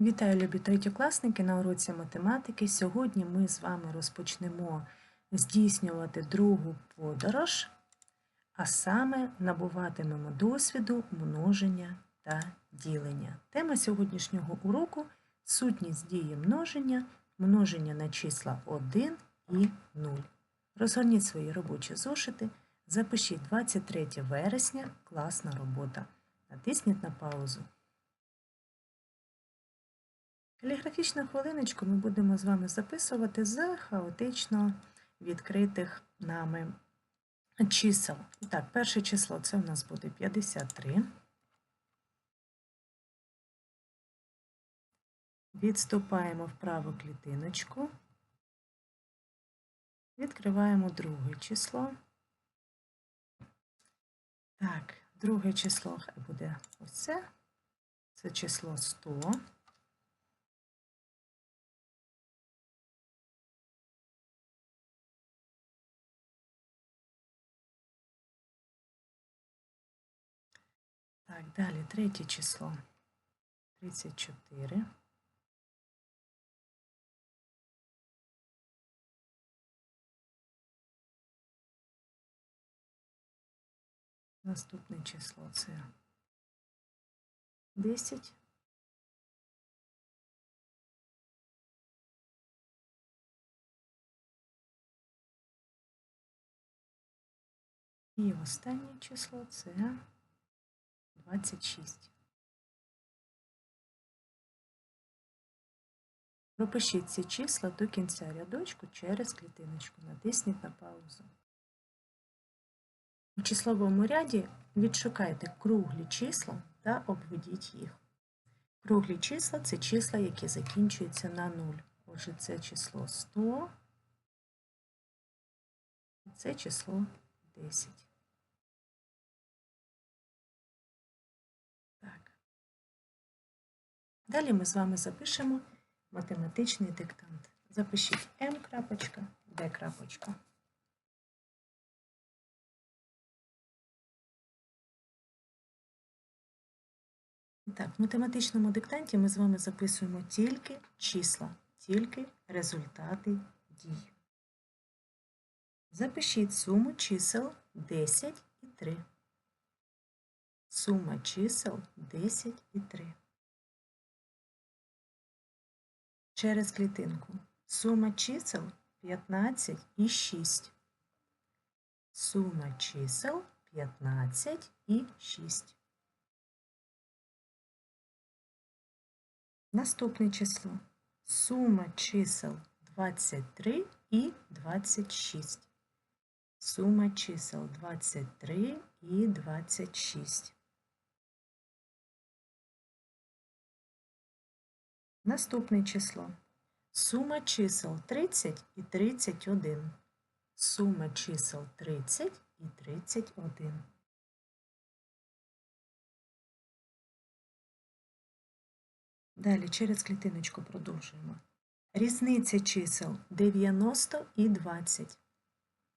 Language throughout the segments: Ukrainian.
Вітаю, любі третьокласники на уроці математики. Сьогодні ми з вами розпочнемо здійснювати другу подорож, а саме набуватимемо досвіду множення та ділення. Тема сьогоднішнього уроку сутність дії множення, множення на числа 1 і 0. Розгорніть свої робочі зошити, запишіть 23 вересня, класна робота. Натисніть на паузу. Каліграфічну хвилиночку ми будемо з вами записувати з хаотично відкритих нами чисел. Так, перше число це у нас буде 53. Відступаємо в праву клітиночку. Відкриваємо друге число. Так, друге число буде ось це. Це число 100. Так, далі третє число 34. Наступне число це 10. І останнє число це 26. Пропишіть ці числа до кінця рядочку через клітиночку. Натисніть на паузу. У числовому ряді відшукайте круглі числа та обведіть їх. Круглі числа це числа, які закінчуються на 0. Отже, це число 100, це число 10. Далі ми з вами запишемо математичний диктант. Запишіть М крапочка, Д крапочка. Так, в математичному диктанті ми з вами записуємо тільки числа, тільки результати дій. Запишіть суму чисел 10 і 3. Сума чисел 10 і 3. Через клітинку. Сума чисел 15 і 6. Сума чисел 15 і 6. Наступне число. Сума чисел 23 і 26. Сума чисел 23 і 26. Наступне число. Сума чисел 30 і 31. Сума чисел 30 і 31. Далі через клітиночку продовжуємо. Різниця чисел 90 і 20.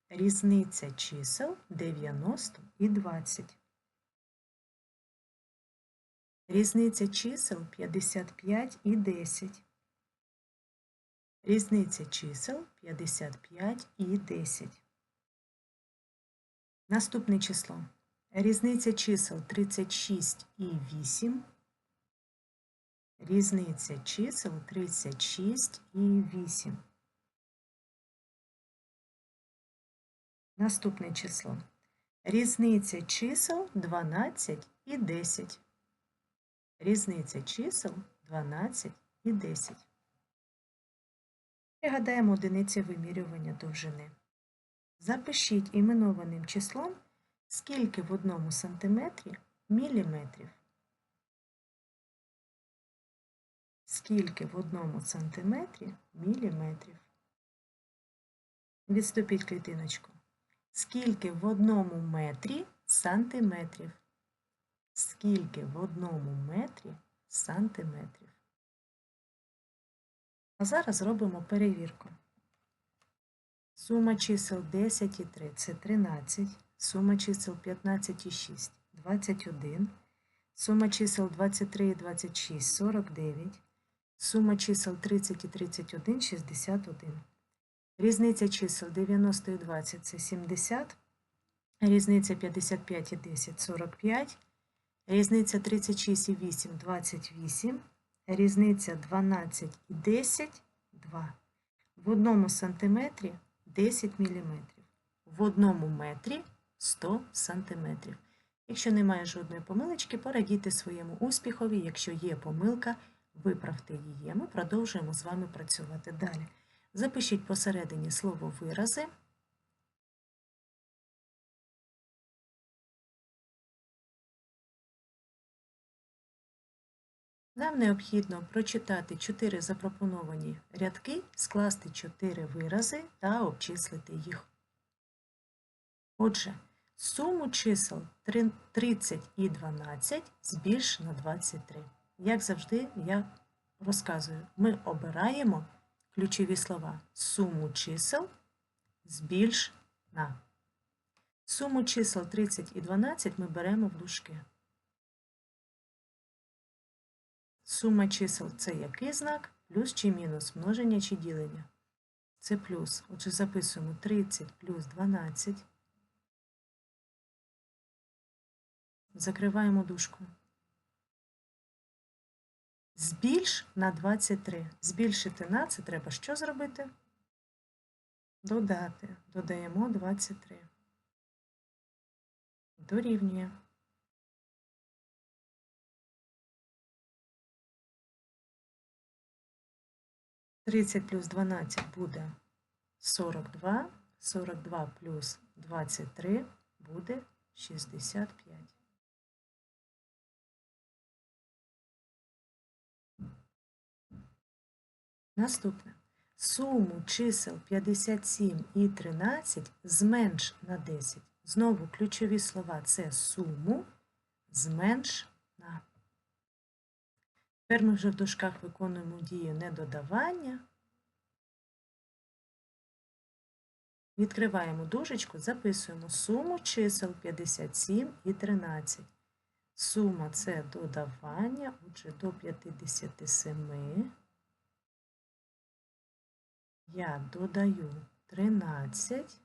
Різниця чисел 90 і 20. Різниця чисел 55 і 10. Різниця чисел 55 і 10. Наступне число. Різниця чисел 36 і 8. Різниця чисел 36 і 8. Наступне число. Різниця чисел 12 і 10. Різниця чисел 12 і 10. Пригадаємо одиниці вимірювання довжини. Запишіть іменованим числом, скільки в одному сантиметрі міліметрів. Скільки в одному сантиметрі міліметрів. Відступіть клітиночку. Скільки в одному метрі сантиметрів. Скільки в одному метрі сантиметрів. А зараз зробимо перевірку. Сума чисел 10 і 3 це 13. Сума чисел 15 і 6 21. Сума чисел 23 і 26 49. Сума чисел 30 і 31 – 61. Різниця чисел 90 і 20 – це 70. Різниця 55 і 10 – 45. Різниця 36 і 8 – 28. Різниця 12 і 10 – 2. В одному сантиметрі 10 міліметрів. В одному метрі 100 сантиметрів. Якщо немає жодної помилочки, порадійте своєму успіхові. Якщо є помилка, виправте її. Ми продовжуємо з вами працювати далі. Запишіть посередині слово вирази. Нам необхідно прочитати 4 запропоновані рядки, скласти 4 вирази та обчислити їх. Отже, суму чисел 30 і 12 збільш на 23. Як завжди, я розказую, ми обираємо ключові слова суму чисел збільш на. Суму чисел 30 і 12 ми беремо в дужки. Сума чисел це який знак? Плюс чи мінус, множення чи ділення. Це плюс. Отже, записуємо 30 плюс 12. Закриваємо дужку. Збільш на 23. Збільшити на це треба що зробити? Додати. Додаємо 23. Дорівнює. Тридцять плюс дванадцять буде сорок два. Сорок два плюс двадцять три буде шістдесят п'ять. Наступне. Суму чисел 57 і 13 зменш на 10. Знову ключові слова це суму зменш. Тепер ми вже в дужках виконуємо дію недодавання. Відкриваємо дужечку, записуємо суму чисел 57 і 13. Сума це додавання, отже, до 57. Я додаю 13.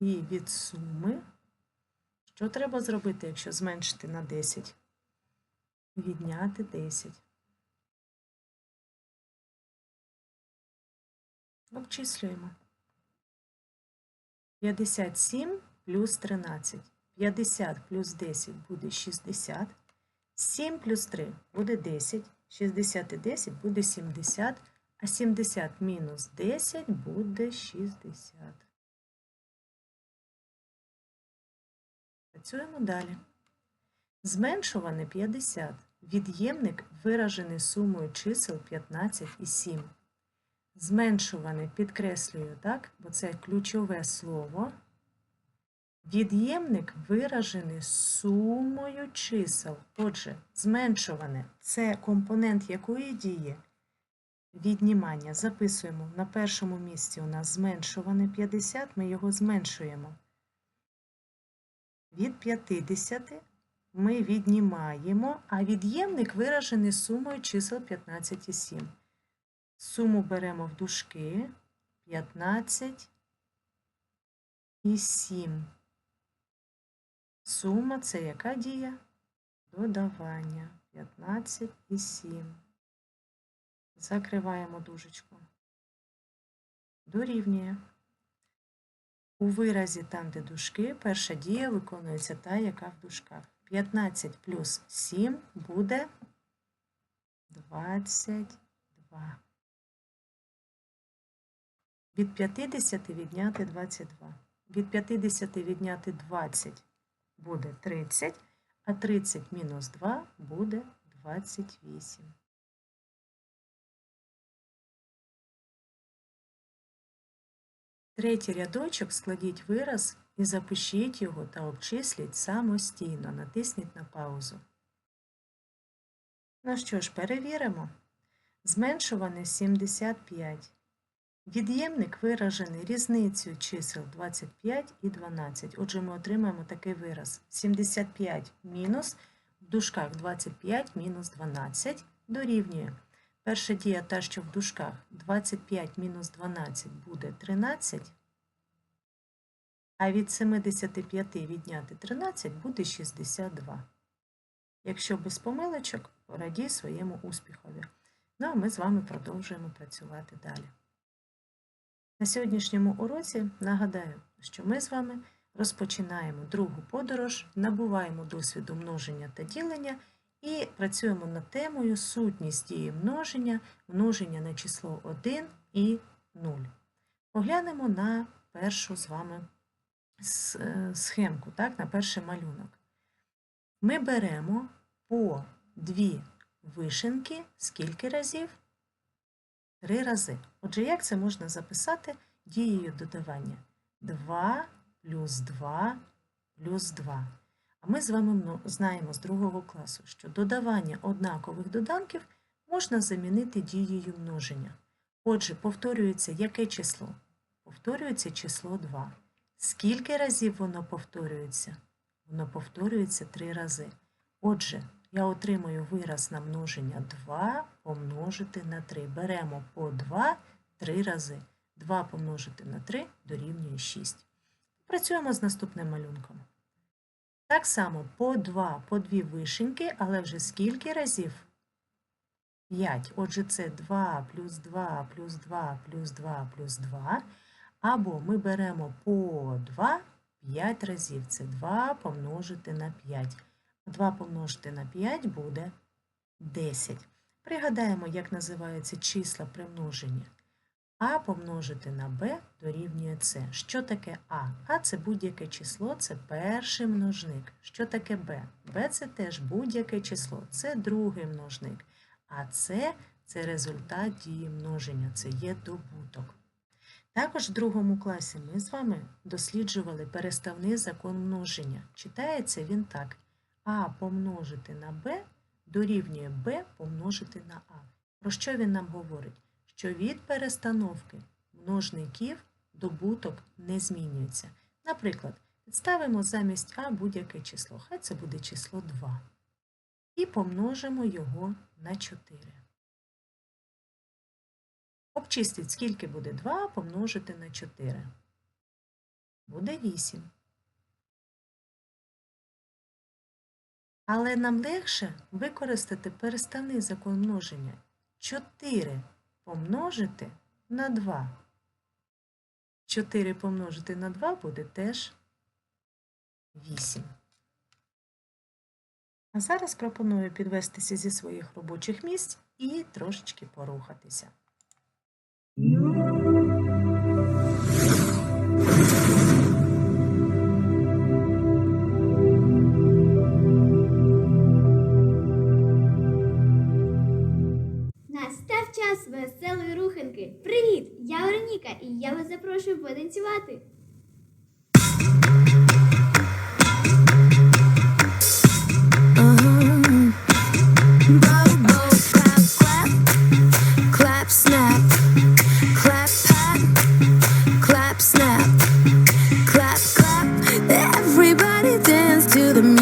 І від суми, що треба зробити, якщо зменшити на 10? Відняти 10. Обчислюємо. 57 плюс 13. 50 плюс 10 буде 60. 7 плюс 3 буде 10, 60 і 10 буде 70, а 70 мінус 10 буде 60. Працюємо далі. Зменшуване 50. Від'ємник виражений сумою чисел 15 і 7. Зменшуване підкреслюю, так, бо це ключове слово. Від'ємник виражений сумою чисел. Отже, зменшуване це компонент якої дії? Віднімання. Записуємо на першому місці у нас зменшуване 50, ми його зменшуємо. Від 50 ми віднімаємо, а від'ємник виражений сумою чисел 15 і 7. Суму беремо в дужки 15 і 7. Сума це яка дія? Додавання 15 і 7. Закриваємо дужечку. Дорівнює. У виразі там, де дужки, перша дія виконується та, яка в дужках. 15 плюс 7 буде 22. Від 50 відняти 22. Від 50 відняти 20 буде 30, а 30 мінус 2 буде 28. Третій рядочок складіть вираз і запишіть його та обчисліть самостійно. Натисніть на паузу. Ну що ж, перевіримо. Зменшуване 75. Від'ємник виражений різницею чисел 25 і 12. Отже, ми отримаємо такий вираз. 75 мінус в дужках 25 мінус 12 дорівнює. Перша дія та, що в дужках 25 мінус 12 буде 13, а від 75 відняти 13 буде 62. Якщо без помилочок, радій своєму успіхові. Ну а ми з вами продовжуємо працювати далі. На сьогоднішньому уроці нагадаю, що ми з вами розпочинаємо другу подорож, набуваємо досвіду множення та ділення і працюємо над темою сутність дії множення, множення на число 1 і 0. Поглянемо на першу з вами схемку, так, на перший малюнок. Ми беремо по дві вишенки скільки разів? Три рази. Отже, як це можна записати дією додавання? 2 плюс 2 плюс 2. А ми з вами знаємо з другого класу, що додавання однакових доданків можна замінити дією множення. Отже, повторюється яке число? Повторюється число 2. Скільки разів воно повторюється? Воно повторюється 3 рази. Отже, я отримаю вираз на множення 2 помножити на 3. Беремо по 2 3 рази. 2 помножити на 3 дорівнює 6. Працюємо з наступним малюнком. Так само по 2, по 2 вишеньки, але вже скільки разів? 5. Отже, це 2 плюс 2 плюс 2 плюс 2 плюс 2. Або ми беремо по 2 5 разів. Це 2 помножити на 5. 2 помножити на 5 буде 10. Пригадаємо, як називаються числа при множенні. А помножити на b дорівнює С. Що таке А? А це будь-яке число, це перший множник. Що таке Б? Б це теж будь-яке число, це другий множник. А С це результат дії множення, це є добуток. Також в другому класі ми з вами досліджували переставний закон множення. Читається він так. А помножити на Б дорівнює Б помножити на А. Про що він нам говорить? Що від перестановки множників добуток не змінюється. Наприклад, підставимо замість А будь-яке число. Хай це буде число 2. І помножимо його на 4. Обчистіть, скільки буде 2 помножити на 4. Буде 8. Але нам легше використати переставний закон множення. 4 помножити на 2. 4 помножити на 2 буде теж 8. А зараз пропоную підвестися зі своїх робочих місць і трошечки порухатися. Руханки. Привіт! Я Вероніка і я вас запрошую потанцювати. To the music.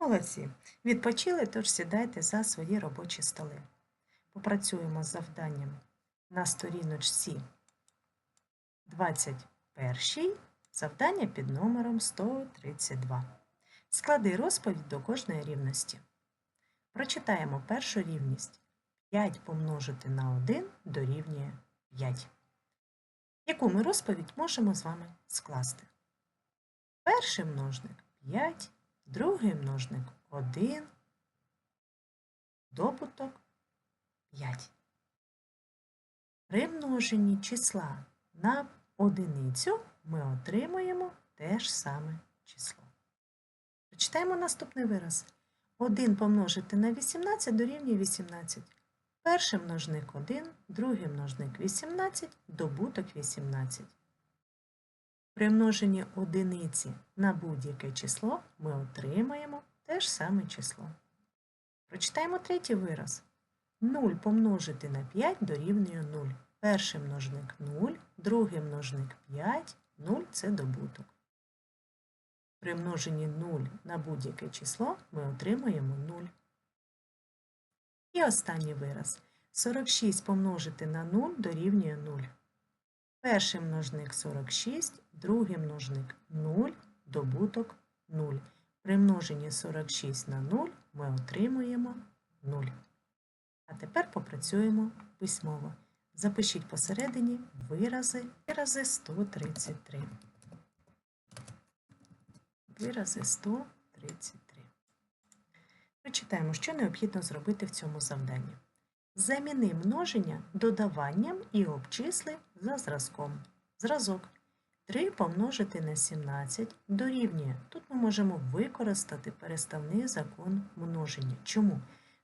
Молодці. Відпочили, тож сідайте за свої робочі столи. Попрацюємо з завданням на сторіночці 21. Завдання під номером 132. Склади розповідь до кожної рівності. Прочитаємо першу рівність. 5 помножити на 1 дорівнює 5. Яку ми розповідь можемо з вами скласти? Перший множник 5, другий множник 1, добуток 5. При множенні числа на одиницю ми отримуємо те ж саме число. Прочитаємо наступний вираз. 1 помножити на 18 дорівнює 18. Перший множник 1, другий множник 18, добуток 18. При множенні одиниці на будь-яке число ми отримаємо те ж саме число. Прочитаємо третій вираз. 0 помножити на 5 дорівнює 0. Перший множник 0, другий множник 5, 0 – це добуток. При множенні 0 на будь-яке число ми отримаємо 0. І останній вираз. 46 помножити на 0 дорівнює 0. Перший множник 46, другий множник 0, добуток 0. При множенні 46 на 0 ми отримуємо 0. А тепер попрацюємо письмово. Запишіть посередині вирази, вирази 133. Вирази 133. Прочитаємо, що необхідно зробити в цьому завданні. Заміни множення додаванням і обчисли за зразком. Зразок 3 помножити на 17 дорівнює. Тут ми можемо використати переставний закон множення. Чому?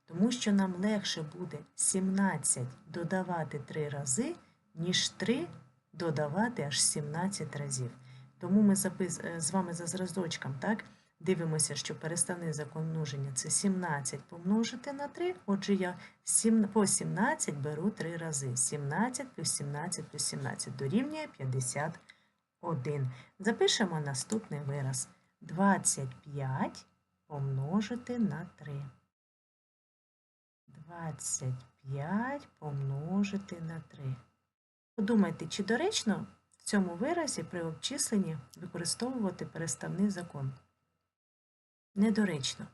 Тому що нам легше буде 17 додавати 3 рази, ніж 3 додавати аж 17 разів. Тому ми е, з вами за зразочком так, дивимося, що переставний закон множення це 17 помножити на 3. Отже, я сім- по 17 беру 3 рази. 17 плюс 17 плюс 17 дорівнює 51. Запишемо наступний вираз. 25 помножити на 3. 25 помножити на 3. Подумайте, чи доречно в цьому виразі при обчисленні використовувати переставний закон? Недоречно,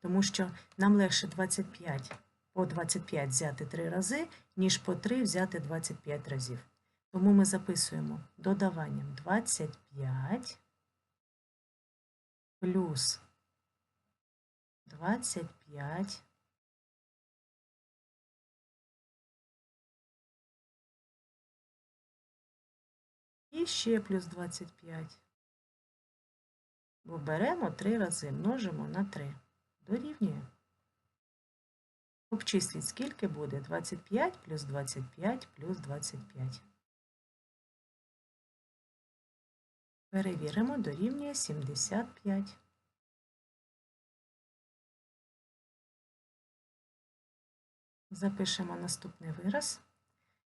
тому що нам легше 25 по 25 взяти 3 рази, ніж по 3 взяти 25 разів. Тому ми записуємо додаванням 25 плюс 25 і ще плюс 25. Бо беремо 3 рази, множимо на 3. Дорівнює. Обчисліть, скільки буде 25 плюс 25 плюс 25. Перевіримо, дорівнює 75. Запишемо наступний вираз.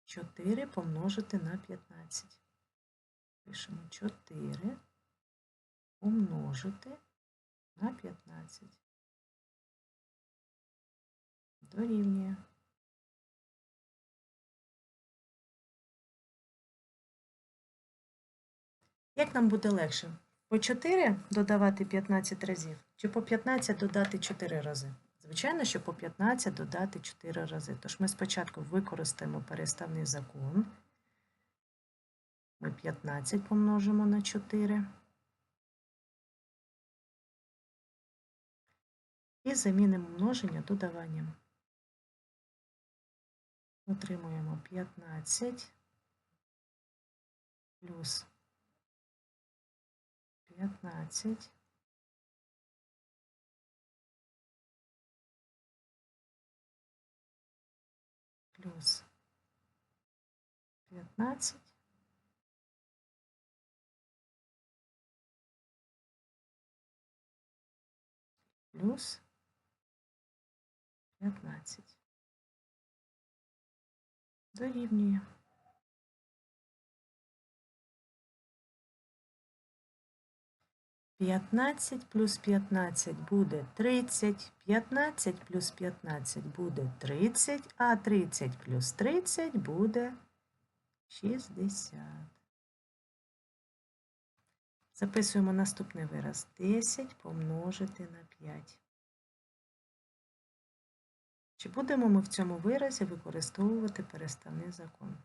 4 помножити на 15. Пишемо 4 помножити на 15. Дорівнює. Як нам буде легше? По 4 додавати 15 разів, чи по 15 додати 4 рази? Звичайно, що по 15 додати 4 рази. Тож ми спочатку використаємо переставний закон. Ми 15 помножимо на 4. І замінимо множення додаванням. Отримуємо 15 плюс 15 плюс 15 плюс 15. Дорівнює. 15 плюс 15 буде 30, 15 плюс 15 буде 30, а 30 плюс 30 буде 60. Записуємо наступний вираз. 10 помножити на 5. Чи будемо ми в цьому виразі використовувати переставний закон?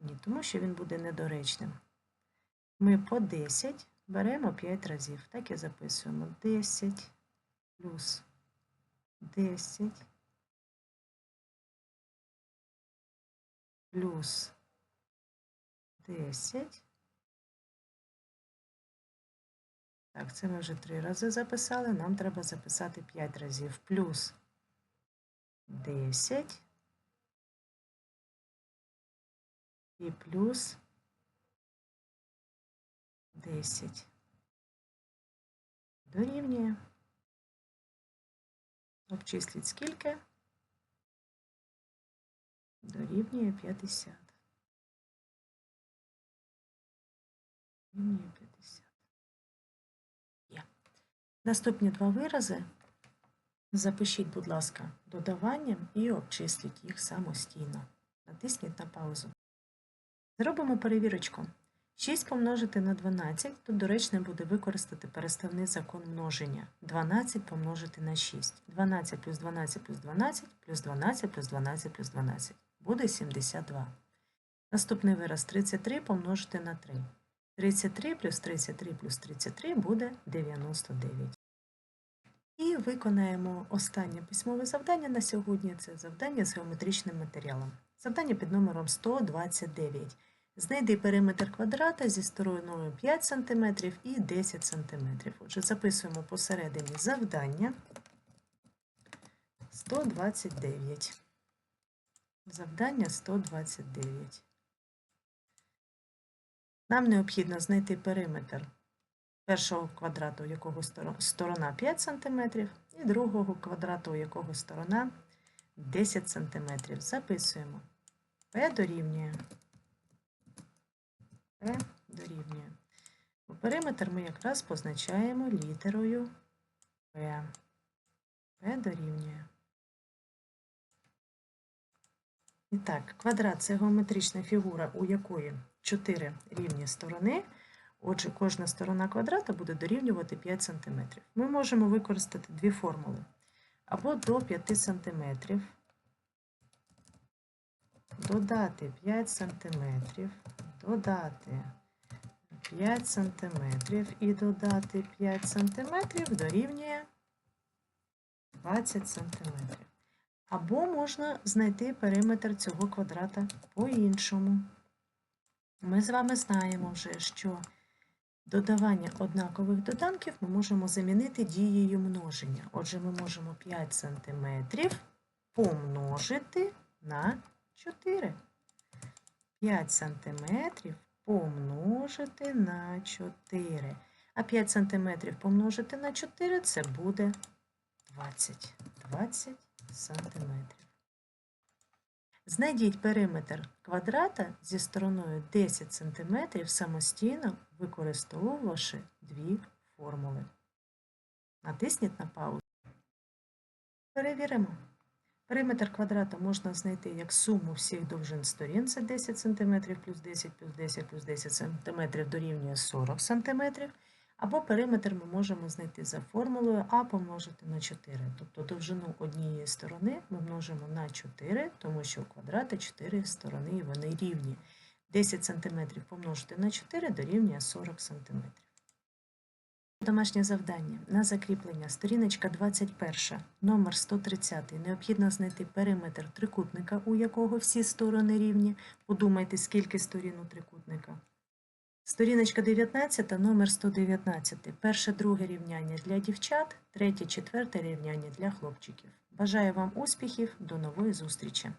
Ні, тому що він буде недоречним. Ми по 10 беремо 5 разів. Так і записуємо. 10 плюс 10 плюс 10. Так, це ми вже три рази записали. Нам треба записати 5 разів. Плюс 10 і плюс 10. Дорівнює. Обчисліть скільки? Дорівнює 50. Дорівнює 50. Є. Наступні два вирази запишіть, будь ласка, додаванням і обчисліть їх самостійно. Натисніть на паузу. Зробимо перевірочку. 6 помножити на 12, тут доречно буде використати переставний закон множення. 12 помножити на 6. 12 плюс 12 плюс 12 плюс 12 плюс 12 плюс 12. Буде 72. Наступний вираз 33 помножити на 3. 33 плюс 33 плюс 33 буде 99. І виконаємо останнє письмове завдання на сьогодні. Це завдання з геометричним матеріалом. Завдання під номером 129. Знайди периметр квадрата зі стороною 5 см і 10 см. Отже, записуємо посередині завдання 129. Завдання 129. Нам необхідно знайти периметр першого квадрату, у якого сторона 5 см, і другого квадрату, у якого сторона 10 см. Записуємо. P дорівнює. P дорівнює. Периметр ми якраз позначаємо літерою P. P дорівнює. І так, квадрат це геометрична фігура, у якої 4 рівні сторони. Отже, кожна сторона квадрата буде дорівнювати 5 см. Ми можемо використати дві формули. Або до 5 см додати 5 см, додати 5 см і додати 5 см дорівнює 20 см. Або можна знайти периметр цього квадрата по-іншому. Ми з вами знаємо вже, що додавання однакових доданків ми можемо замінити дією множення. Отже, ми можемо 5 см помножити на 4. 5 см помножити на 4. А 5 см помножити на 4 це буде 20. 20 сантиметрів. Знайдіть периметр квадрата зі стороною 10 см самостійно, використовувавши дві формули. Натисніть на паузу. Перевіримо. Периметр квадрата можна знайти як суму всіх довжин сторін, це 10 см плюс 10 плюс 10 плюс 10 см дорівнює 40 см. Або периметр ми можемо знайти за формулою А помножити на 4. Тобто довжину однієї сторони ми множимо на 4, тому що у квадрата 4 сторони і вони рівні. 10 см помножити на 4 дорівнює 40 см. Домашнє завдання на закріплення. Сторіночка 21, номер 130. Необхідно знайти периметр трикутника, у якого всі сторони рівні. Подумайте, скільки сторін у трикутника. Сторіночка 19, номер 119. Перше, друге рівняння для дівчат, третє, четверте рівняння для хлопчиків. Бажаю вам успіхів, до нової зустрічі!